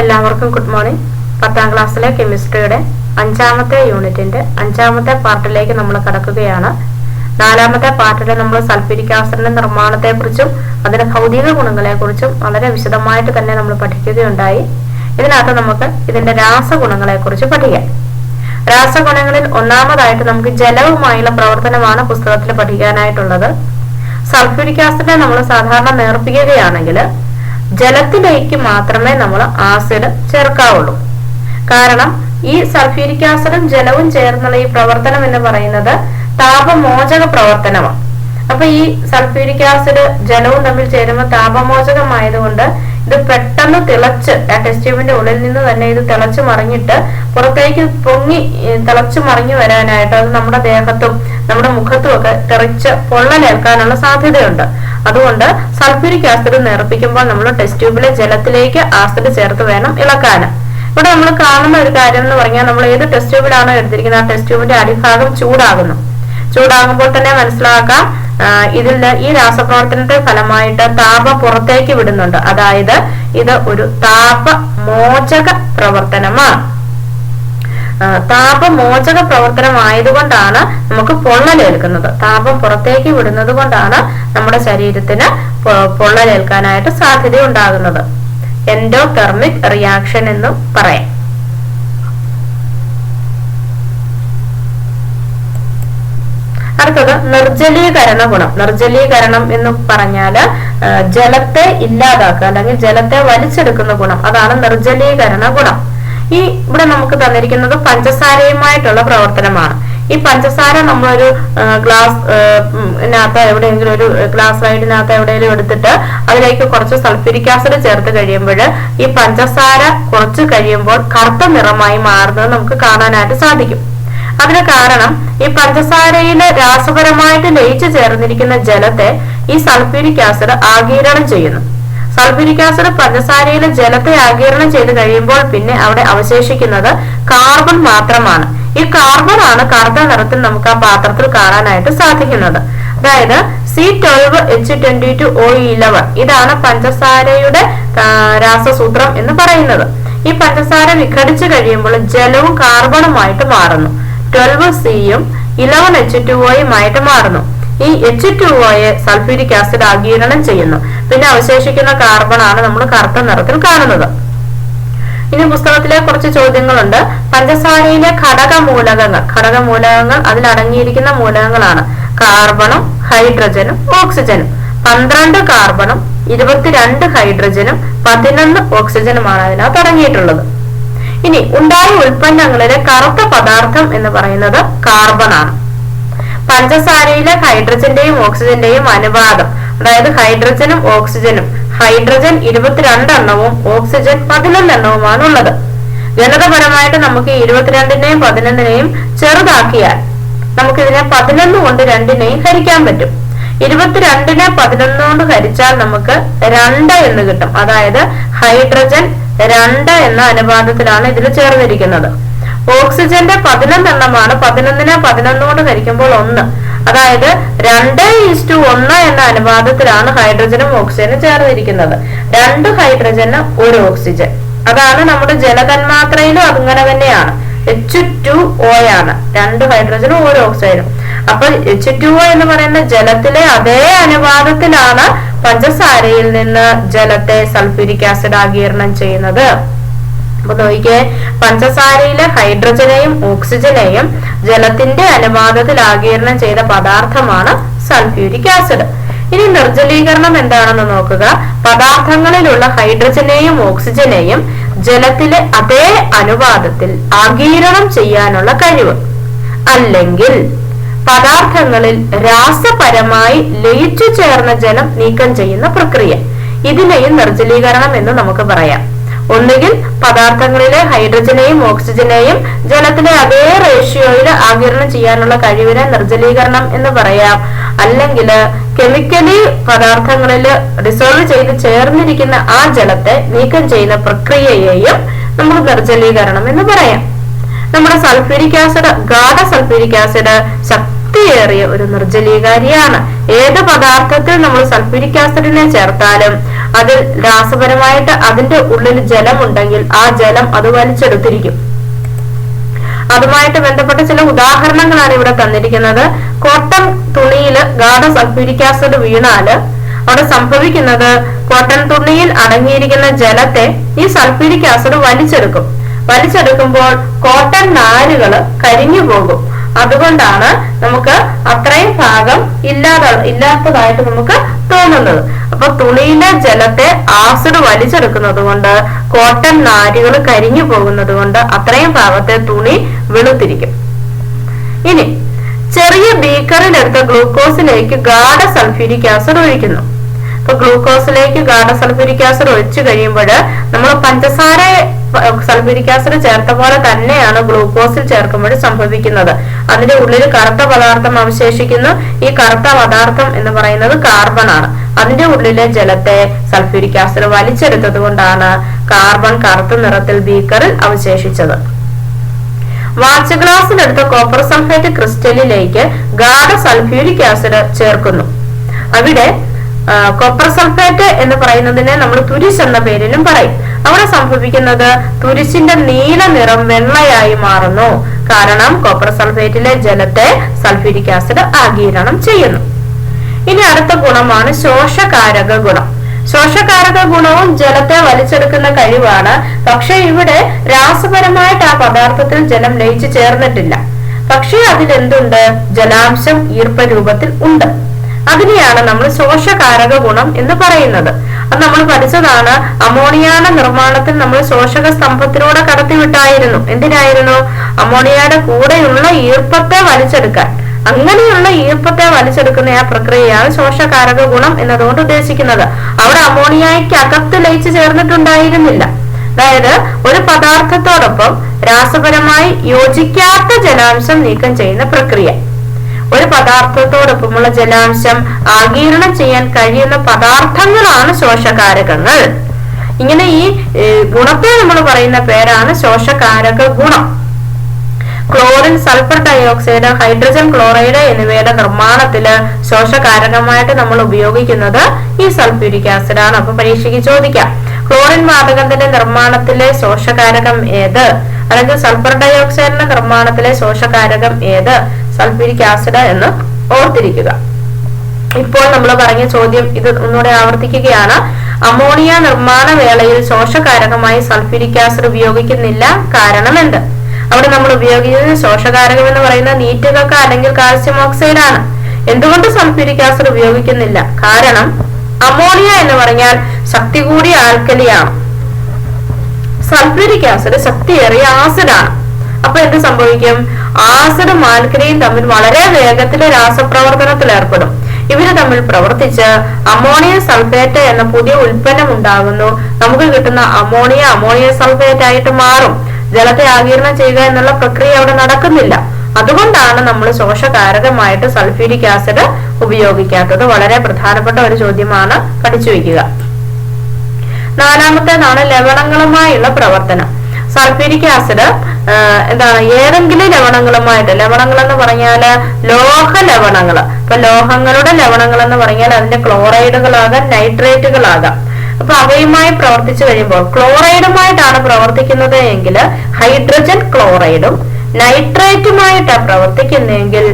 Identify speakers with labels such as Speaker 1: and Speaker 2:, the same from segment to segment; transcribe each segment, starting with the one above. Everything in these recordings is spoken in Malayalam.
Speaker 1: എല്ലാവർക്കും ഗുഡ് മോർണിംഗ് പത്താം ക്ലാസ്സിലെ കെമിസ്ട്രിയുടെ അഞ്ചാമത്തെ യൂണിറ്റിന്റെ അഞ്ചാമത്തെ പാർട്ടിലേക്ക് നമ്മൾ കടക്കുകയാണ്. നാലാമത്തെ പാർട്ടിൽ നമ്മൾ സൾഫ്യൂരിക് ആസിഡിന്റെ നിർമ്മാണത്തെക്കുറിച്ചും അതിന്റെ ഭൗതിക ഗുണങ്ങളെക്കുറിച്ചും വളരെ വിശദമായിട്ട് തന്നെ നമ്മൾ പഠിക്കുകയുണ്ടായി. ഇതിനകത്ത് നമുക്ക് ഇതിന്റെ രാസഗുണങ്ങളെക്കുറിച്ച് പഠിക്കാം. രാസഗുണങ്ങളിൽ ഒന്നാമതായിട്ട് നമുക്ക് ജലവുമായുള്ള പ്രവർത്തനമാണ് പുസ്തകത്തിൽ പഠിക്കാനായിട്ടുള്ളത്. സൾഫ്യൂരിക് ആസിഡിനെ നമ്മൾ സാധാരണ നേർപ്പിക്കുകയാണെങ്കിൽ ജലത്തിലേക്ക് മാത്രമേ നമ്മൾ ആസിഡ് ചേർക്കാവുള്ളൂ. കാരണം ഈ സൾഫ്യൂരിക് ആസിഡും ജലവും ചേർന്നുള്ള ഈ പ്രവർത്തനം എന്ന് പറയുന്നത് താപമോചക പ്രവർത്തനമാണ്. അപ്പൊ ഈ സൾഫ്യൂരിക് ആസിഡ് ജലവും തമ്മിൽ ചേരുമ്പോൾ താപമോചകമായതുകൊണ്ട് ഇത് പെട്ടെന്ന് തിളച്ച് ആ ടെസ്റ്റ് ട്യൂബിന്റെ ഉള്ളിൽ നിന്ന് തന്നെ ഇത് തിളച്ച് മറിഞ്ഞിട്ട് പുറത്തേക്ക് പൊങ്ങി തിളച്ച് മറിഞ്ഞു വരാനായിട്ട് അത് നമ്മുടെ ദേഹത്തും നമ്മുടെ മുഖത്തും ഒക്കെ തിളച്ച് പൊള്ളലേൽക്കാനുള്ള സാധ്യതയുണ്ട്. അതുകൊണ്ട് സൾഫ്യൂരിക് ആസിഡ് നിറപ്പിക്കുമ്പോൾ നമ്മൾ ടെസ്റ്റ് ട്യൂബിലെ ജലത്തിലേക്ക് ആസിഡ് ചേർത്ത് വേണം ഇളക്കാൻ. ഇവിടെ നമ്മൾ കാണുന്ന ഒരു കാര്യം എന്ന് പറഞ്ഞാൽ നമ്മൾ ഏത് ടെസ്റ്റ് ട്യൂബിലാണോ എടുത്തിരിക്കുന്നത് ആ ടെസ്റ്റ് ട്യൂബിന്റെ അടിഭാഗം ചൂടാകുന്നു. ചൂടാകുമ്പോൾ തന്നെ മനസ്സിലാക്കാം ഇതിൽ ഈ രാസപ്രവർത്തനത്തെ ഫലമായിട്ട് താപ പുറത്തേക്ക് വിടുന്നുണ്ട്. അതായത് ഇത് ഒരു താപമോചക പ്രവർത്തനമാണ്. താപമോചക പ്രവർത്തനം ആയതുകൊണ്ടാണ് നമുക്ക് പൊള്ളലേൽക്കുന്നത്. താപം പുറത്തേക്ക് വിടുന്നത് കൊണ്ടാണ് നമ്മുടെ ശരീരത്തിന് പൊള്ളലേൽക്കാനായിട്ട് സാധ്യത ഉണ്ടാകുന്നത് എൻഡോതെർമിക് റിയാക്ഷൻ എന്നും പറയാം. അടുത്തത് നിർജലീകരണ ഗുണം നിർജലീകരണം എന്ന് പറഞ്ഞാൽ ജലത്തെ ഇല്ലാതാക്കുക അല്ലെങ്കിൽ ജലത്തെ വലിച്ചെടുക്കുന്ന ഗുണം. അതാണ് നിർജലീകരണ ഗുണം ഈ ഇവിടെ നമുക്ക് തന്നിരിക്കുന്നത് പഞ്ചസാരയുമായിട്ടുള്ള പ്രവർത്തനമാണ്. ഈ പഞ്ചസാര നമ്മളൊരു ഗ്ലാസ് ഇതിനകത്ത് എവിടെയെങ്കിലും ഒരു ഗ്ലാസ് ലൈറ്റിനകത്ത് എവിടെയെങ്കിലും എടുത്തിട്ട് അതിലേക്ക് കുറച്ച് സൾഫ്യൂരിക് ആസിഡ് ചേർത്ത് കഴിയുമ്പോൾ ഈ പഞ്ചസാര കുറച്ച് കഴിയുമ്പോൾ കറുത്ത നിറമായി മാറുന്നത് നമുക്ക് കാണാനായിട്ട് സാധിക്കും. അതിന് കാരണം ഈ പഞ്ചസാരയിലെ രാസപരമായിട്ട് ലയിച്ചു ചേർന്നിരിക്കുന്ന ജലത്തെ ഈ സൾഫ്യൂരിക് ആസിഡ് ആഗീരണം ചെയ്യുന്നു. സൾഫ്യൂരിക് ആസിഡ് പഞ്ചസാരയിലെ ജലത്തെ ആഗീരണം ചെയ്ത് കഴിയുമ്പോൾ പിന്നെ അവിടെ അവശേഷിക്കുന്നത് കാർബൺ മാത്രമാണ്. ഈ കാർബൺ ആണ് കറുത്ത നിറത്തിൽ നമുക്ക് ആ പാത്രത്തിൽ കാണാനായിട്ട് സാധിക്കുന്നത്. അതായത് C twelve H twenty two O eleven ഇതാണ് പഞ്ചസാരയുടെ രാസസൂത്രം എന്ന് പറയുന്നത്. ഈ പഞ്ചസാര വിഘടിച്ചു കഴിയുമ്പോൾ ജലവും കാർബണുമായിട്ട് മാറുന്നു. ട്വൽവ് സിയും ഇലവൻ എച്ച് ടു ഒയുമായിട്ട് മാറുന്നു. ഈ എച്ച് ടു ഒയെ സൾഫ്യൂരിക് ആസിഡ് ആഗീരണം ചെയ്യുന്നു. പിന്നെ അവശേഷിക്കുന്ന കാർബൺ ആണ് നമ്മൾ കറുത്ത നിറത്തിൽ കാണുന്നത്. ഇനി പുസ്തകത്തിലെ കുറച്ച് ചോദ്യങ്ങളുണ്ട്. പഞ്ചസാരയിലെ ഘടകമൂലകങ്ങൾ ഘടകമൂലകങ്ങൾ അതിൽ അടങ്ങിയിരിക്കുന്ന മൂലകങ്ങളാണ് കാർബണും ഹൈഡ്രജനും ഓക്സിജനും പന്ത്രണ്ട് കാർബണും ഇരുപത്തിരണ്ട് ഹൈഡ്രജനും പതിനൊന്ന് ഓക്സിജനുമാണ് അതിനകത്ത് അടങ്ങിയിട്ടുള്ളത്. ഇനി ഉണ്ടായ ഉൽപ്പന്നങ്ങളിലെ കറുത്ത പദാർത്ഥം എന്ന് പറയുന്നത് കാർബൺ ആണ്. പഞ്ചസാരയിലെ ഹൈഡ്രജന്റെയും ഓക്സിജന്റെയും അനുപാതം അതായത് ഹൈഡ്രജനും ഓക്സിജനും ഹൈഡ്രജൻ ഇരുപത്തിരണ്ട് എണ്ണവും ഓക്സിജൻ പതിനൊന്ന് എണ്ണവുമാണ് ഉള്ളത്. ഗണിതപരമായിട്ട് നമുക്ക് ഇരുപത്തിരണ്ടിനെയും പതിനൊന്നിനെയും ചെറുതാക്കിയാൽ നമുക്കിതിനെ പതിനൊന്ന് കൊണ്ട് രണ്ടിനെയും ഹരിക്കാൻ പറ്റും. ഇരുപത്തിരണ്ടിനെ പതിനൊന്ന് കൊണ്ട് ഹരിച്ചാൽ നമുക്ക് രണ്ട് എന്ന് കിട്ടും. അതായത് ഹൈഡ്രജൻ രണ്ട് എന്ന അനുപാതത്തിലാണ് ഇതിൽ ചേർന്നിരിക്കുന്നത്. ഓക്സിജന്റെ പതിനൊന്നെണ്ണമാണ്. പതിനൊന്നിനെ പതിനൊന്ന് കൊണ്ട് ഹരിക്കുമ്പോൾ ഒന്ന്. അതായത് രണ്ട് ഈസ്റ്റു ഒന്ന് എന്ന അനുപാതത്തിലാണ് ഹൈഡ്രജനും ഓക്സിജനും ചേർന്നിരിക്കുന്നത്. രണ്ട് ഹൈഡ്രജന് ഒരു ഓക്സിജൻ. അതാണ് നമ്മുടെ ജലതന്മാത്രയിലും അങ്ങനെ തന്നെയാണ്. എച്ച് ടു ഒ ആണ്. രണ്ട് ഹൈഡ്രജനും ഒരു ഓക്സിജനും. അപ്പൊ എച്ച് ടു ഒ എന്ന് പറയുന്ന ജലത്തിലെ അതേ അനുപാതത്തിലാണ് പഞ്ചസാരയിൽ നിന്ന് ജലത്തെ സൾഫ്യൂരിക് ആസിഡ് ആഗീരണം ചെയ്യുന്നത്. അപ്പൊ നോക്കിയേ പഞ്ചസാരയിലെ ഹൈഡ്രജനെയും ഓക്സിജനെയും ജലത്തിന്റെ അനുപാതത്തിൽ ആഗീരണം ചെയ്ത പദാർത്ഥമാണ് സൾഫ്യൂരിക് ആസിഡ്. ഇനി നിർജലീകരണം എന്താണെന്ന് നോക്കുക. പദാർത്ഥങ്ങളിലുള്ള ഹൈഡ്രജനെയും ഓക്സിജനെയും ജലത്തിലെ അതേ അനുപാതത്തിൽ ആഗീരണം ചെയ്യാനുള്ള കഴിവ്. അല്ലെങ്കിൽ പദാർത്ഥങ്ങളിൽ രാസപരമായി ലയിച്ചു ചേർന്ന ജലം നീക്കം ചെയ്യുന്ന പ്രക്രിയ. ഇതിനെയും നിർജലീകരണം എന്ന് നമുക്ക് പറയാം. ഒന്നുകിൽ പദാർത്ഥങ്ങളിലെ ഹൈഡ്രജനെയും ഓക്സിജനെയും ജലത്തിലെ അതേ റേഷ്യോയിൽ ആകിരണം ചെയ്യാനുള്ള കഴിവിനെ നിർജലീകരണം എന്ന് പറയാം. അല്ലെങ്കിൽ കെമിക്കലി പദാർത്ഥങ്ങളിൽ ഡിസോൾവ് ചെയ്ത് ചേർന്നിരിക്കുന്ന ആ ജലത്തെ നീക്കം ചെയ്യുന്ന പ്രക്രിയയെയും നമുക്ക് നിർജലീകരണം എന്ന് പറയാം. നമ്മുടെ സൾഫ്യൂരിക് ആസിഡ് ഗാഢ സൾഫ്യൂരിക് ആസിഡ് ശക്തിയേറിയ ഒരു നിർജലീകാരിയാണ്. ഏത് പദാർത്ഥത്തിൽ നമ്മൾ സൾഫ്യൂരിക് ആസിഡിനെ ചേർത്താലും അതിൽ രാസപരമായിട്ട് അതിന്റെ ഉള്ളിൽ ജലമുണ്ടെങ്കിൽ ആ ജലം അത് വലിച്ചെടുത്തിരിക്കും. അതുമായിട്ട് ബന്ധപ്പെട്ട ചില ഉദാഹരണങ്ങളാണ് ഇവിടെ തന്നിരിക്കുന്നത്. കോട്ടൺ തുണിയിൽ ഗാഢ സൾഫ്യൂരിക് ആസിഡ് വീണാൽ അവിടെ സംഭവിക്കുന്നത് കോട്ടൺ തുണിയിൽ അടങ്ങിയിരിക്കുന്ന ജലത്തെ ഈ സൾഫ്യൂരിക് ആസിഡ് വലിച്ചെടുക്കും. വലിച്ചെടുക്കുമ്പോൾ കോട്ടൺ നാരുകൾ കരിഞ്ഞു പോകും. അതുകൊണ്ടാണ് നമുക്ക് അത്രയും ഭാഗം ഇല്ലാതെ ഇല്ലാത്തതായിട്ട് നമുക്ക് തോന്നുന്നത്. അപ്പൊ തുണിയിലെ ജലത്തെ ആസിഡ് വലിച്ചെടുക്കുന്നത് കൊണ്ട് കോട്ടൺ നാരുകൾ കരിഞ്ഞു പോകുന്നത് കൊണ്ട് അത്രയും ഭാഗത്തെ തുണി വെളുത്തിരിക്കും. ഇനി ചെറിയ ബീക്കറിലെടുത്ത ഗ്ലൂക്കോസിലേക്ക് ഗാഢ സൾഫ്യൂരിക് ആസിഡ് ഒഴിക്കുന്നു. അപ്പൊ ഗ്ലൂക്കോസിലേക്ക് ഗാഢ സൾഫ്യൂരിക് ആസിഡ് ഒഴിച്ചു കഴിയുമ്പോൾ നമ്മൾ പഞ്ചസാര സൾഫ്യൂരിക് ആസിഡ് ചേർത്ത പോലെ തന്നെയാണ് ഗ്ലൂക്കോസിൽ ചേർക്കുമ്പോൾ സംഭവിക്കുന്നത്. അതിന്റെ ഉള്ളിൽ കറുത്ത പദാർത്ഥം അവശേഷിക്കുന്നു. ഈ കറുത്ത പദാർത്ഥം എന്ന് പറയുന്നത് കാർബൺ ആണ്. അതിന്റെ ഉള്ളിലെ ജലത്തെ സൾഫ്യൂരിക് ആസിഡ് വലിച്ചെടുത്തത് കൊണ്ടാണ് കാർബൺ കറുത്ത നിറത്തിൽ ബീക്കറിൽ അവശേഷിച്ചത്. വാച്ച് ഗ്ലാസിനടുത്ത കോപ്പർ സൾഫേറ്റ് ക്രിസ്റ്റലിലേക്ക് ഗാഢ സൾഫ്യൂരിക് ആസിഡ് ചേർക്കുന്നു. അവിടെ കോപ്പർ സൾഫേറ്റ് എന്ന് പറയുന്നതിനെ നമ്മൾ തുരിശ് എന്ന പേരിലും പറയും. അവിടെ സംഭവിക്കുന്നത് തുരിശിന്റെ നീല നിറം വെള്ളയായി മാറുന്നു. കാരണം കോപ്പർ സൾഫേറ്റിലെ ജലത്തെ സൾഫ്യൂരിക് ആസിഡ് ആഗീരണം ചെയ്യുന്നു. ഇനി അടുത്ത ഗുണമാണ് ശോഷകാരക ഗുണം. ശോഷകാരക ഗുണവും ജലത്തെ വലിച്ചെടുക്കുന്ന കഴിവാണ്. പക്ഷെ ഇവിടെ രാസപരമായിട്ട് ആ പദാർത്ഥത്തിൽ ജലം ലയിച്ചു ചേർന്നിട്ടില്ല. പക്ഷെ അതിലെന്തുണ്ട്? ജലാംശം ഈർപ്പ രൂപത്തിൽ ഉണ്ട്. അതിനെയാണ് നമ്മൾ ശോഷകാരക ഗുണം എന്ന് പറയുന്നത്. അത് നമ്മൾ പഠിച്ചതാണ് അമോണിയയുടെ നിർമ്മാണത്തിൽ നമ്മൾ ശോഷക സ്തംഭത്തിലൂടെ കടത്തിവിട്ടായിരുന്നു. എന്തിനായിരുന്നു? അമോണിയയുടെ കൂടെയുള്ള ഈർപ്പത്തെ വലിച്ചെടുക്കാൻ. അങ്ങനെയുള്ള ഈർപ്പത്തെ വലിച്ചെടുക്കുന്ന ആ പ്രക്രിയയാണ് ശോഷകാരക ഗുണം എന്നതുകൊണ്ട് ഉദ്ദേശിക്കുന്നത്. അവിടെ അമോണിയയ്ക്ക് അകത്ത് ലയിച്ചു ചേർന്നിട്ടുണ്ടായിരുന്നില്ല. അതായത് ഒരു പദാർത്ഥത്തോടൊപ്പം രാസപരമായി യോജിക്കാത്ത ജലാംശം നീക്കം ചെയ്യുന്ന പ്രക്രിയ. ഒരു പദാർത്ഥത്തോടൊപ്പമുള്ള ജലാംശം ആഗീരണം ചെയ്യാൻ കഴിയുന്ന പദാർത്ഥങ്ങളാണ് ശോഷകാരകങ്ങൾ. ഇങ്ങനെ ഈ ഗുണത്തെ നമ്മൾ പറയുന്ന പേരാണ് ശോഷകാരക ഗുണം. Chlorine sulphur dioxide hydrogen chloride എന്നിവയുടെ നിർമ്മാണത്തിൽ ശോഷകാരകമായിട്ട് നമ്മൾ ഉപയോഗിക്കുന്നത് ഈ സൾഫ്യൂരിക് ആസിഡ് ആണ് അപ്പൊ പരീക്ഷയ്ക്ക് ചോദിക്കാം. ക്ലോറിൻ വാതകത്തിന്റെ നിർമ്മാണത്തിലെ ശോഷകാരകം ഏത്? അല്ലെങ്കിൽ സൾഫർ ഡയോക്സൈഡിന്റെ നിർമ്മാണത്തിലെ ശോഷകാരകം ഏത്? സൾഫ്യൂരിക് ആസിഡ് എന്ന് ഓർത്തിരിക്കുക. ഇപ്പോൾ നമ്മൾ പറഞ്ഞ ചോദ്യം ഇത് ഒന്നുകൂടെ ആവർത്തിക്കുകയാണ്. അമോണിയ നിർമ്മാണ വേളയിൽ ശോഷകാരകമായി സൾഫ്യൂരിക് ആസിഡ് ഉപയോഗിക്കുന്നില്ല. കാരണം എന്ത്? അവിടെ നമ്മൾ ഉപയോഗിക്കുന്ന ശോഷകാരകം എന്ന് പറയുന്ന നീറ്റുകക്ക അല്ലെങ്കിൽ കാൽസ്യം ഓക്സൈഡ് ആണ് എന്തുകൊണ്ട് സൾഫ്യൂരിക് ആസിഡ് ഉപയോഗിക്കുന്നില്ല? കാരണം അമോണിയ എന്ന് പറഞ്ഞാൽ ശക്തി കൂടിയ ആൽക്കലിയാണ്. സൾഫ്യൂരിക് ആസിഡ് ശക്തിയേറിയ ആസിഡാണ്. അപ്പൊ എന്ത് സംഭവിക്കും? ആസിഡും ആൽക്കലിയും തമ്മിൽ വളരെ വേഗത്തിൽ രാസപ്രവർത്തനത്തിൽ ഏർപ്പെടും. ഇവർ തമ്മിൽ പ്രവർത്തിച്ച് അമോണിയ സൾഫേറ്റ് എന്ന പുതിയ ഉൽപ്പന്നം ഉണ്ടാകുന്നു. നമുക്ക് കിട്ടുന്ന അമോണിയ അമോണിയ സൾഫേറ്റ് ആയിട്ട് മാറും. ജലത്തെ ആകിരണം ചെയ്യുക എന്നുള്ള പ്രക്രിയ അവിടെ നടക്കുന്നില്ല. അതുകൊണ്ടാണ് നമ്മൾ ശോഷകാരകമായിട്ട് സൾഫ്യൂരിക് ആസിഡ് ഉപയോഗിക്കാത്തത്. വളരെ പ്രധാനപ്പെട്ട ഒരു ചോദ്യമാണ് പഠിച്ചു വയ്ക്കുക. നാലാമത്തേതാണ് ലവണങ്ങളുമായുള്ള പ്രവർത്തനം. സൾഫ്യൂരിക് ആസിഡ് എന്താണ് ഏതെങ്കിലും ലവണങ്ങളുമായിട്ട് ലവണങ്ങൾ എന്ന് പറഞ്ഞാൽ ലോഹ ലവണങ്ങൾ ഇപ്പൊ ലോഹങ്ങളുടെ ലവണങ്ങൾ എന്ന് പറഞ്ഞാൽ അതിന്റെ ക്ലോറൈഡുകളാകാം നൈട്രേറ്റുകളാകാം. അപ്പൊ അവയുമായി പ്രവർത്തിച്ചു കഴിയുമ്പോൾ ക്ലോറൈഡുമായിട്ടാണ് പ്രവർത്തിക്കുന്നത് എങ്കിൽ ഹൈഡ്രജൻ ക്ലോറൈഡും നൈട്രേറ്റുമായിട്ടാണ് പ്രവർത്തിക്കുന്നതെങ്കിൽ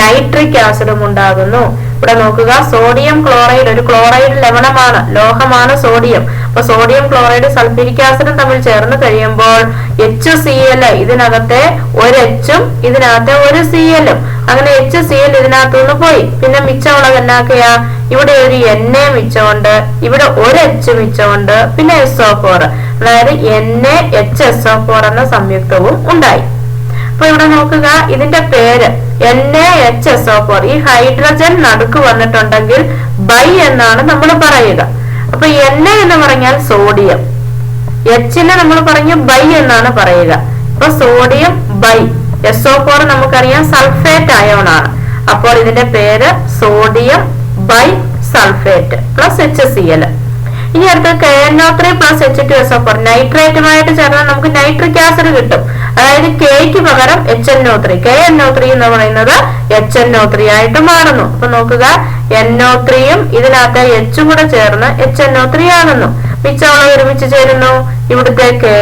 Speaker 1: നൈട്രിക് ആസിഡും ഉണ്ടാകുന്നു. ഇവിടെ നോക്കുക സോഡിയം ക്ലോറൈഡ് ഒരു ക്ലോറൈഡ് ലവണമാണ് ലോഹമാണ് സോഡിയം. അപ്പൊ സോഡിയം ക്ലോറൈഡ് സൾഫ്യൂരിക് ആസിഡും തമ്മിൽ ചേർന്ന് കഴിയുമ്പോൾ എച്ച് സി എൽ ഇതിനകത്തെ ഒരു എച്ചും ഇതിനകത്തെ ഒരു സി എല്ലും അങ്ങനെ എച്ച് സി എൽ ഇതിനകത്തു നിന്ന് പോയി. പിന്നെ മിച്ചമുള്ളത് എന്നാക്കിയാ? ഇവിടെ ഒരു എൻ എ മിച്ചമുണ്ട് ഇവിടെ ഒരു എച്ച് മിച്ചമുണ്ട് പിന്നെ എസ് ഒ ഫോർ അതായത് N A H S O four എന്ന സംയുക്തവും ഉണ്ടായി. അപ്പൊ ഇവിടെ നോക്കുക. ഇതിന്റെ പേര് N A H S O four ഈ ഹൈഡ്രജൻ നടുക്ക് വന്നിട്ടുണ്ടെങ്കിൽ ബൈ എന്നാണ് നമ്മൾ പറയുക. അപ്പൊ എൻ എ എന്ന് പറഞ്ഞാൽ സോഡിയം. എച്ചിനെ നമ്മൾ പറഞ്ഞു ബൈ എന്നാണ് പറയുക. അപ്പൊ sodium bi. S O four നമുക്കറിയാം സൾഫേറ്റ് അയോണാണ് അപ്പോൾ ഇതിന്റെ പേര് sodium bi sulphate plus H C L ഇനി അടുത്ത് K N O three plus H two S O four നൈട്രേറ്റുമായിട്ട് ചേർന്നാൽ നമുക്ക് നൈട്രിക് ആസിഡ് കിട്ടും. അതായത് കെക്ക് പകരം H N O three K N O three എന്ന് പറയുന്നത് എച്ച് എൻ ഒ ത്രീ ആയിട്ട് മാറുന്നു. അപ്പൊ നോക്കുക എൻ ഒ ത്രീയും ഇതിനകത്ത് എച്ചും കൂടെ ചേർന്ന് എച്ച് എൻ ഒ ത്രീ ആണെന്നു. മിച്ചമുള്ള ഒരുമിച്ച് ചേരുന്നു. ഇവിടുത്തെ കെ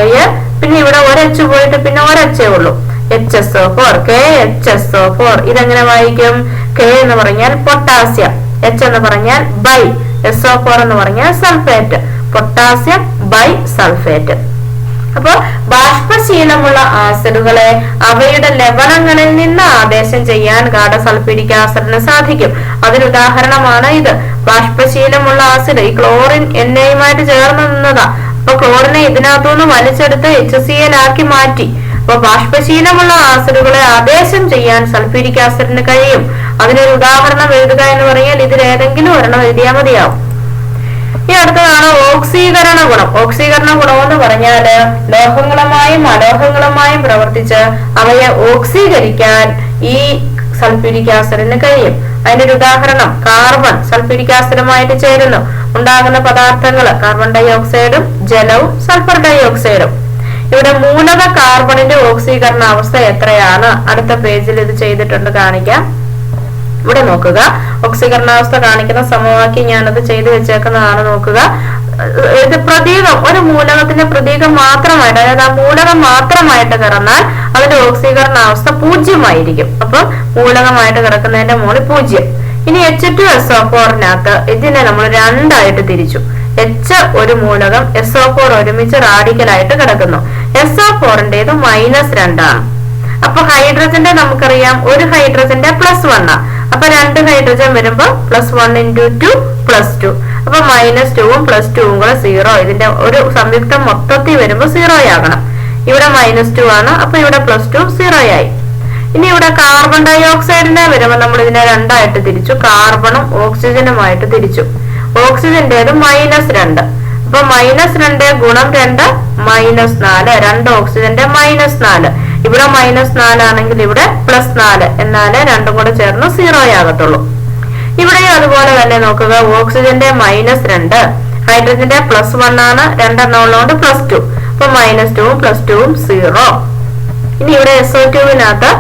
Speaker 1: പിന്നെ ഇവിടെ ഒരച്ച് പോയിട്ട് പിന്നെ ഒരച്ചേ ഉള്ളൂ. H S O four K H S O four ഇതെങ്ങനെ വായിക്കും? കെ എന്ന് പറഞ്ഞാൽ പൊട്ടാസ്യം. എച്ച് എന്ന് പറഞ്ഞാൽ ബൈ. എസ് ഒ ഫോർ എന്ന് പറഞ്ഞാൽ സൾഫേറ്റ്. Potassium by sulphate. അപ്പോ ബാഷ്പശീലമുള്ള ആസിഡുകളെ അവയുടെ ലവണങ്ങളിൽ നിന്ന് ആദേശം ചെയ്യാൻ ഗാഢ സൾഫ്യൂരിക് ആസിഡിന് സാധിക്കും. അതിനുദാഹരണമാണ് ഇത്. ബാഷ്പശീലമുള്ള ആസിഡ് ഈ ക്ലോറിൻ എണ്ണയുമായിട്ട് ചേർന്ന് നിന്നതാ. അപ്പൊ ക്ലോറിനെ ഇതിനകത്തുനിന്ന് വലിച്ചെടുത്ത് എച്ച് സി എൽ ആക്കി മാറ്റി. അപ്പൊ ബാഷ്പശീലമുള്ള ആസിഡുകളെ ആദേശം ചെയ്യാൻ സൾഫ്യൂരിക് ആസിഡിന് കഴിയും. അതിനൊരു ഉദാഹരണം എഴുതുക എന്ന് പറഞ്ഞാൽ ഇതിൽ ഏതെങ്കിലും ഒരെണ്ണം എഴുതിയാൽ മതിയാവും. ഇനി അടുത്തതാണ് ഓക്സീകരണ ഗുണം. ഓക്സീകരണ ഗുണം എന്ന് പറഞ്ഞാൽ ലോഹങ്ങളുമായും അലോഹങ്ങളുമായും പ്രവർത്തിച്ച് അവയെ ഓക്സീകരിക്കാൻ ഈ സൾഫ്യൂരിക് ആസിഡിന് കഴിയും. അതിന്റെ ഒരു ഉദാഹരണം കാർബൺ സൾഫ്യൂരിക് ആസിഡുമായിട്ട് ചേരുന്നു. ഉണ്ടാകുന്ന പദാർത്ഥങ്ങൾ കാർബൺ ഡൈ ഓക്സൈഡും ജലവും സൾഫർ ഡൈ ഓക്സൈഡും ഇവിടെ മൂലക കാർബണിന്റെ ഓക്സീകരണ അവസ്ഥ എത്രയാണ്? അടുത്ത പേജിൽ ഇത് ചെയ്തിട്ടുണ്ട് കാണിക്കാം. ഇവിടെ നോക്കുക. ഓക്സീകരണാവസ്ഥ കാണിക്കുന്ന സമവാക്യം ഞാനത് ചെയ്തു വെച്ചേക്കുന്നതാണ് നോക്കുക. ഇത് പ്രതീകം ഒരു മൂലകത്തിന്റെ പ്രതീകം മാത്രമായിട്ട് അതായത് ആ മൂലകം മാത്രമായിട്ട് കിടന്നാൽ അതിന്റെ ഓക്സീകരണാവസ്ഥ പൂജ്യമായിരിക്കും. അപ്പം മൂലകമായിട്ട് കിടക്കുന്നതിന്റെ മുകളിൽ പൂജ്യം. ഇനി എച്ച് ടു എസ് ഒ ഫോറിനകത്ത് ഇതിനെ നമ്മൾ രണ്ടായിട്ട് തിരിച്ചു. എച്ച് ഒരു മൂലകം എസ് ഒ ഫോർ ഒരുമിച്ച് റാഡിക്കലായിട്ട് കിടക്കുന്നു. എസ് ഒ ഫോറിന്റേത് മൈനസ് രണ്ടാണ് അപ്പൊ ഹൈഡ്രജന്റെ നമുക്കറിയാം. ഒരു ഹൈഡ്രജന്റെ പ്ലസ് വൺ അപ്പൊ രണ്ട് ഹൈഡ്രജൻ വരുമ്പോ plus one into two plus two അപ്പൊ മൈനസ് ടുവും പ്ലസ് ടുവും കൂടെ സീറോ ഇതിന്റെ ഒരു സംയുക്തം മൊത്തത്തിൽ വരുമ്പോ സീറോ ആകണം. ഇവിടെ മൈനസ് ടു ആണ്. അപ്പൊ ഇവിടെ പ്ലസ് ടു സീറോ ആയി. ഇനി ഇവിടെ കാർബൺ ഡൈ ഓക്സൈഡിനെ വരുമ്പോ നമ്മൾ ഇതിനെ രണ്ടായിട്ട് തിരിച്ചു. കാർബണും ഓക്സിജനുമായിട്ട് തിരിച്ചു. ഓക്സിജന്റേത് മൈനസ് രണ്ട്. അപ്പൊ മൈനസ് രണ്ട് ഗുണം രണ്ട് മൈനസ് നാല്. രണ്ട് ഓക്സിജന്റെ മൈനസ് നാല്. ഇവിടെ മൈനസ് നാലാണെങ്കിൽ ഇവിടെ പ്ലസ് നാല്. എന്നാലേ രണ്ടും കൂടെ ചേർന്ന് സീറോ ആകത്തുള്ളൂ. ഇവിടെയും അതുപോലെ തന്നെ നോക്കുക. ഓക്സിജന്റെ മൈനസ് രണ്ട്. ഹൈഡ്രജന്റെ പ്ലസ് വൺ ആണ്. രണ്ടെണ്ണം ഉള്ളതുകൊണ്ട് പ്ലസ് ടു അപ്പൊ മൈനസ് ടുവും പ്ലസ് ടുവും സീറോ ഇനി ഇവിടെ എസ് ഒ ടുവിനകത്ത്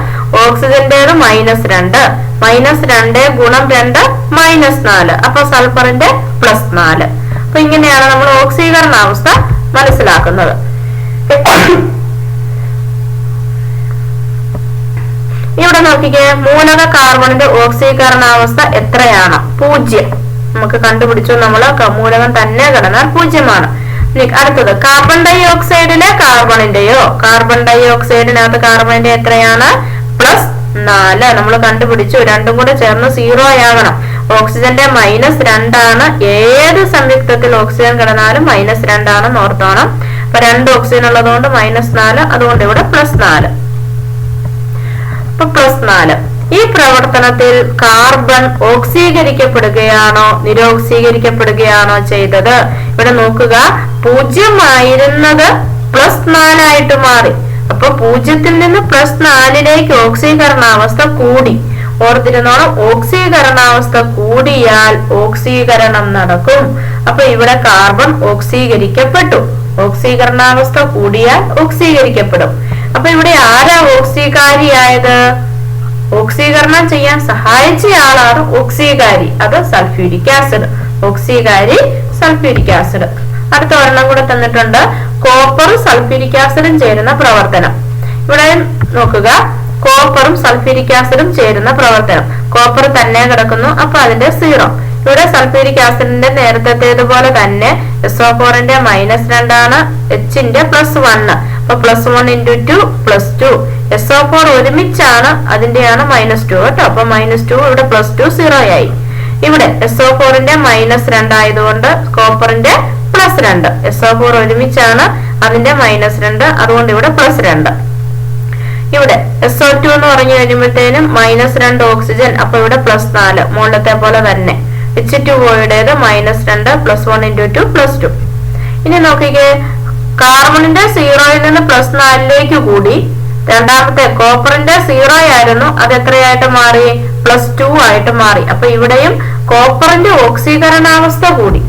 Speaker 1: ഓക്സിജന്റേത് മൈനസ് രണ്ട്. മൈനസ് രണ്ട് ഗുണം രണ്ട് മൈനസ് നാല്. അപ്പൊ സൾഫറിന്റെ പ്ലസ് നാല്. അപ്പൊ ഇങ്ങനെയാണ് നമ്മൾ ഓക്സീകരണാവസ്ഥ മനസ്സിലാക്കുന്നത്. ഇവിടെ നോക്കിക്കേ മൂലക കാർബണിന്റെ ഓക്സീകരണാവസ്ഥ എത്രയാണ്? പൂജ്യം. നമുക്ക് കണ്ടുപിടിച്ചു നമ്മൾ മൂലകം തന്നെ കിടന്നാൽ പൂജ്യമാണ്. അടുത്തത് കാർബൺ ഡൈ ഓക്സൈഡിലെ കാർബണിന്റെയോ കാർബൺ ഡൈ ഓക്സൈഡിനകത്ത് കാർബണിന്റെ എത്രയാണ്? പ്ലസ് നാല്. നമ്മൾ കണ്ടുപിടിച്ചു രണ്ടും കൂടെ ചേർന്ന് സീറോ ആകണം. ഓക്സിജന്റെ മൈനസ് രണ്ടാണ്. ഏത് സംയുക്തത്തിൽ ഓക്സിജൻ കിടന്നാലും മൈനസ് രണ്ടാണെന്ന് ഓർത്തോണം. അപ്പൊ രണ്ട് ഓക്സിജൻ ഉള്ളതുകൊണ്ട് മൈനസ് നാല് അതുകൊണ്ട് ഇവിടെ പ്ലസ് നാല്. പ്ലസ് നാല്. ഈ പ്രവർത്തനത്തിൽ കാർബൺ ഓക്സീകരിക്കപ്പെടുകയാണോ നിരോക്സീകരിക്കപ്പെടുകയാണോ ചെയ്തത്? ഇവിടെ നോക്കുക. പൂജ്യമായിരുന്നത് പ്ലസ് നാലായിട്ട് മാറി. അപ്പൊ പൂജ്യത്തിൽ നിന്ന് പ്ലസ് നാലിലേക്ക് ഓക്സീകരണാവസ്ഥ കൂടി. ഓർത്തിരുന്നോണം ഓക്സീകരണാവസ്ഥ കൂടിയാൽ ഓക്സീകരണം നടക്കും. അപ്പൊ ഇവിടെ കാർബൺ ഓക്സീകരിക്കപ്പെട്ടു ഓക്സീകരണാവസ്ഥ കൂടിയാൽ ഓക്സീകരിക്കപ്പെടും അപ്പൊ ഇവിടെ ആരാ ഓക്സീകാരിയായത്? ഓക്സീകരണം ചെയ്യാൻ സഹായിച്ച ആളാണ് ഓക്സീകാരി. അത് സൾഫ്യൂരിക് ആസിഡ്. ഓക്സീകാരി സൾഫ്യൂരിക് ആസിഡ്. അടുത്ത ഒരെണ്ണം കൂടെ തന്നിട്ടുണ്ട്. കോപ്പറും സൾഫ്യൂരിക് ആസിഡും ചേരുന്ന പ്രവർത്തനം. ഇവിടെ നോക്കുക. കോപ്പറും സൾഫ്യൂരിക് ആസിഡും ചേരുന്ന പ്രവർത്തനം. കോപ്പർ തന്നെ കിടക്കുന്നു. അപ്പൊ അതിന്റെ സീറോ. ഇവിടെ സൾഫ്യൂരിക് ആസിഡിന്റെ നേരത്തെത്തേതുപോലെ തന്നെ എസ് ഒ ഫോറിന്റെ മൈനസ് രണ്ടാണ് എച്ചിന്റെ പ്ലസ് വൺ അപ്പൊ plus one into two plus two S O four ഒരുമിച്ചാണ് അതിന്റെയാണ് മൈനസ് ടു കേട്ടോ. അപ്പൊ മൈനസ് ടു ഇവിടെ പ്ലസ് ടു സീറോ ആയി. ഇവിടെ എസ് ഒ ഫോറിന്റെ മൈനസ് രണ്ടായതുകൊണ്ട് കോപ്പറിന്റെ പ്ലസ് രണ്ട്. എസ് ഒ ഫോർ ഒരുമിച്ചാണ് അതിന്റെ മൈനസ് രണ്ട്. അതുകൊണ്ട് ഇവിടെ പ്ലസ് രണ്ട്. ഇവിടെ എസ് ഒ ടു എന്ന് പറഞ്ഞു കഴിയുമ്പോഴത്തേനും മൈനസ് രണ്ട് ഓക്സിജൻ അപ്പൊ ഇവിടെ പ്ലസ് നാല്. മുകളിലത്തെ പോലെ തന്നെ. എച്ച് ടു ഓയുടേത് മൈനസ് രണ്ട് plus one into two plus two ഇനി നോക്കിക്കേ കാർബണിന്റെ സീറോയിൽ നിന്ന് പ്ലസ് നാലിലേക്ക് കൂടി രണ്ടാമത്തെ കോപ്പറിന്റെ സീറോ ആയിരുന്നു അത് എത്രയായിട്ട് മാറി? പ്ലസ് ടു ആയിട്ട് മാറി. അപ്പൊ ഇവിടെയും കോപ്പറിന്റെ ഓക്സീകരണാവസ്ഥ കൂടി.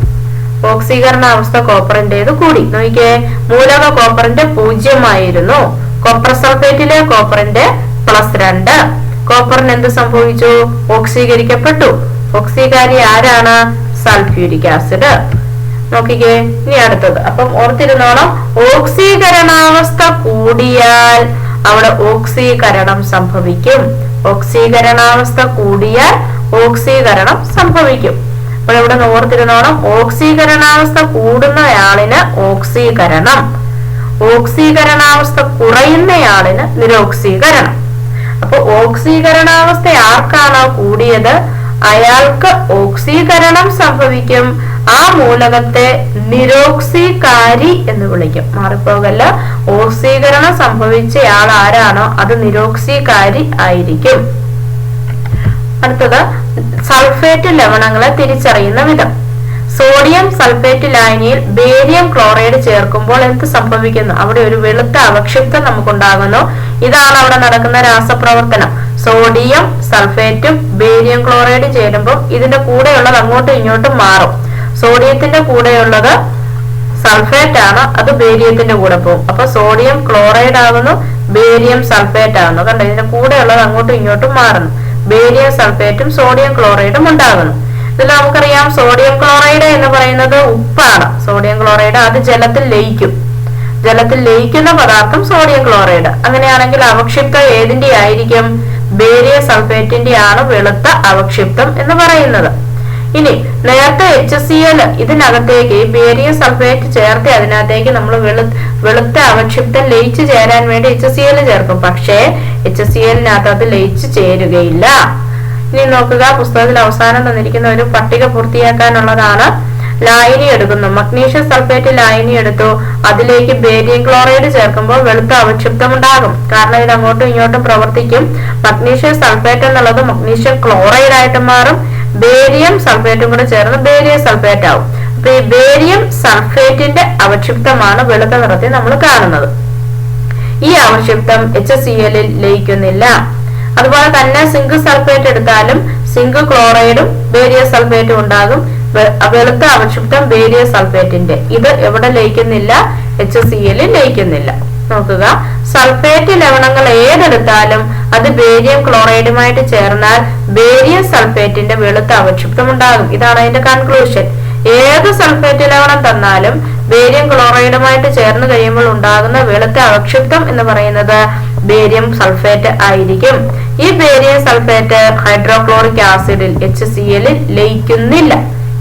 Speaker 1: ഓക്സീകരണാവസ്ഥ കോപ്പറിന്റേത് കൂടി. നോക്കിക്കേ മൂലക കോപ്പറിന്റെ പൂജ്യമായിരുന്നു. കോപ്പർ സൾഫേറ്റിലെ കോപ്പറിന്റെ പ്ലസ് രണ്ട്. കോപ്പറിന് എന്ത് സംഭവിച്ചു? ഓക്സീകരിക്കപ്പെട്ടു ഓക്സീകാരി ആരാണ്? Sulphuric acid. നോക്കിക്കേ ഇനി അടുത്തത്. അപ്പം ഓർത്തിരുന്നോണം ഓക്സീകരണാവസ്ഥ കൂടിയാൽ അവിടെ ഓക്സീകരണം സംഭവിക്കും. ഓക്സീകരണാവസ്ഥ കൂടിയാൽ ഓക്സീകരണം സംഭവിക്കും. അപ്പോൾ ഇവിടെ ഓർത്തിരുന്നോണം ഓക്സീകരണാവസ്ഥ കൂടുന്നയാളിന് ഓക്സീകരണം. ഓക്സീകരണാവസ്ഥ കുറയുന്നയാളിന് നിരോക്സീകരണം. അപ്പൊ ഓക്സീകരണാവസ്ഥ ആർക്കാണോ കൂടിയത്? അയാൾക്ക് ഓക്സീകരണം സംഭവിക്കും. ആ മൂലകത്തെ നിരോക്സീകാരി എന്ന് വിളിക്കും. മാറിപ്പോകല്ല. ഓക്സീകരണം സംഭവിച്ചയാൾ ആരാണോ അത് നിരോക്സീകാരി ആയിരിക്കും. അടുത്തത് സൾഫേറ്റ് ലവണങ്ങളെ തിരിച്ചറിയുന്ന വിധം. സോഡിയം സൾഫേറ്റ് ലായനിയിൽ ബേരിയം ക്ലോറൈഡ് ചേർക്കുമ്പോൾ എന്ത് സംഭവിക്കുന്നു? അവിടെ ഒരു വെളുത്ത അവക്ഷിപ്തം നമുക്കുണ്ടാകുന്നു. ഇതാണ് അവിടെ നടക്കുന്ന രാസപ്രവർത്തനം. സോഡിയം സൾഫേറ്റും ബേരിയം ക്ലോറൈഡ് ചേരുമ്പോൾ ഇതിന്റെ കൂടെയുള്ളത് അങ്ങോട്ടും ഇങ്ങോട്ടും മാറും. സോഡിയത്തിന്റെ കൂടെയുള്ളത് സൾഫേറ്റ് ആണ് അത് ബേരിയത്തിന്റെ കൂടെ പോകും. അപ്പൊ സോഡിയം ക്ലോറൈഡ് ആകുന്നു ബേരിയം സൾഫേറ്റ് ആകുന്നു. കണ്ടോ ഇതിന്റെ കൂടെയുള്ളത് അങ്ങോട്ടും ഇങ്ങോട്ടും മാറുന്നു. ബേരിയം സൾഫേറ്റും സോഡിയം ക്ലോറൈഡും ഉണ്ടാകുന്നു. ഇതിൽ നമുക്കറിയാം സോഡിയം ക്ലോറൈഡ് എന്ന് പറയുന്നത് ഉപ്പാണ്. സോഡിയം ക്ലോറൈഡ് അത് ജലത്തിൽ ലയിക്കും. ജലത്തിൽ ലയിക്കുന്ന പദാർത്ഥം സോഡിയം ക്ലോറൈഡ് അങ്ങനെയാണെങ്കിൽ അവക്ഷിപ്തം ഏതിന്റെ ആയിരിക്കും? ബേരിയ സൾഫേറ്റിന്റെ ആണ് വെളുത്ത അവക്ഷിപ്തം എന്ന് പറയുന്നത്. ഇനി നേരത്തെ എച്ച് സി എൽ ഇതിനകത്തേക്ക് ബേരിയ സൾഫേറ്റ് ചേർത്ത് അതിനകത്തേക്ക് നമ്മൾ വെളു വെളുത്ത അവക്ഷിപ്തം ലയിച്ചു ചേരാൻ വേണ്ടി എച്ച് സി എൽ ചേർക്കും. പക്ഷേ എച്ച് സി എല്ലിനകത്ത് അത് ലയിച്ചു ചേരുകയില്ല. ഇനി നോക്കുക പുസ്തകത്തിൽ അവസാനം തന്നിരിക്കുന്ന ഒരു പട്ടിക പൂർത്തിയാക്കാനുള്ളതാണ്. ലായനി എടുക്കുന്നു. മഗ്നീഷ്യം സൾഫേറ്റ് ലായനി എടുത്തു. അതിലേക്ക് ബേരിയം ക്ലോറൈഡ് ചേർക്കുമ്പോൾ വെളുത്ത അവക്ഷിപ്തം ഉണ്ടാകും കാരണം ഇത് അങ്ങോട്ടും ഇങ്ങോട്ടും പ്രവർത്തിക്കും. മഗ്നീഷ്യം സൾഫേറ്റ് എന്നുള്ളത് മഗ്നീഷ്യം ക്ലോറൈഡ് ആയിട്ട് മാറും. ബേരിയം സൾഫേറ്റും കൂടെ ചേർന്ന് ബേരിയം സൾഫേറ്റ് ആവും. അപ്പൊ ഈ ബേരിയം സൾഫേറ്റിന്റെ അവക്ഷിപ്തമാണ് വെളുത്ത നിറത്തിൽ നമ്മൾ കാണുന്നത്. ഈ അവക്ഷിപ്തം എച്ച് സി എല്ലിൽ ലയിക്കുന്നില്ല. അതുപോലെ തന്നെ സിങ്ക് സൾഫേറ്റ് എടുത്താലും സിങ്ക് ക്ലോറൈഡും ബേരിയ സൾഫേറ്റും ഉണ്ടാകും. വെളുത്ത അവക്ഷിപ്തം ബേരിയ സൾഫേറ്റിന്റെ. ഇത് എവിടെ ലയിക്കുന്നില്ല? എച്ച് സി എല്ലിൽ ലയിക്കുന്നില്ല. നോക്കുക. സൾഫേറ്റ് ലവണങ്ങൾ ഏതെടുത്താലും അത് ബേരിയം ക്ലോറൈഡുമായിട്ട് ചേർന്നാൽ ബേരിയം സൾഫേറ്റിന്റെ വെളുത്ത അവക്ഷിപ്തം ഉണ്ടാകും. ഇതാണ് അതിന്റെ കൺക്ലൂഷൻ ഏത് സൾഫേറ്റ് ലവണം തന്നാലും ബേരിയം ക്ലോറൈഡുമായിട്ട് ചേർന്ന് കഴിയുമ്പോൾ ഉണ്ടാകുന്ന വെളുത്ത അവക്ഷിപ്തം എന്ന് പറയുന്നത് ബേരിയം സൾഫേറ്റ് ആയിരിക്കും. ഈ ബേരിയം സൾഫേറ്റ് ഹൈഡ്രോക്ലോറിക് ആസിഡിൽ എച്ച് സി എല്ലിൽ ലയിക്കുന്നില്ല.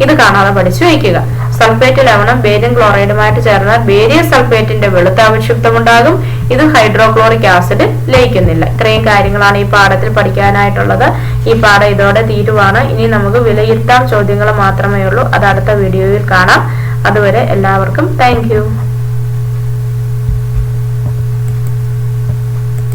Speaker 1: ഇത് കാണാതെ പഠിച്ചു വയ്ക്കുക. സൾഫേറ്റ് ലവണം ബേരിയം ക്ലോറൈഡുമായിട്ട് ചേർന്നാൽ ബേരിയം സൾഫേറ്റിന്റെ വെളുത്ത അവക്ഷിപ്തം ഉണ്ടാകും ഇത് ഹൈഡ്രോക്ലോറിക് ആസിഡ് ലയിക്കുന്നില്ല. ഇത്രയും കാര്യങ്ങളാണ് ഈ പാഠത്തിൽ പഠിക്കാനായിട്ടുള്ളത്. ഈ പാഠം ഇതോടെ തീരുവാണ്. ഇനി നമുക്ക് വിലയിരുത്താം ചോദ്യങ്ങൾ മാത്രമേ ഉള്ളൂ. അത് അടുത്ത വീഡിയോയിൽ കാണാം. അതുവരെ എല്ലാവർക്കും താങ്ക്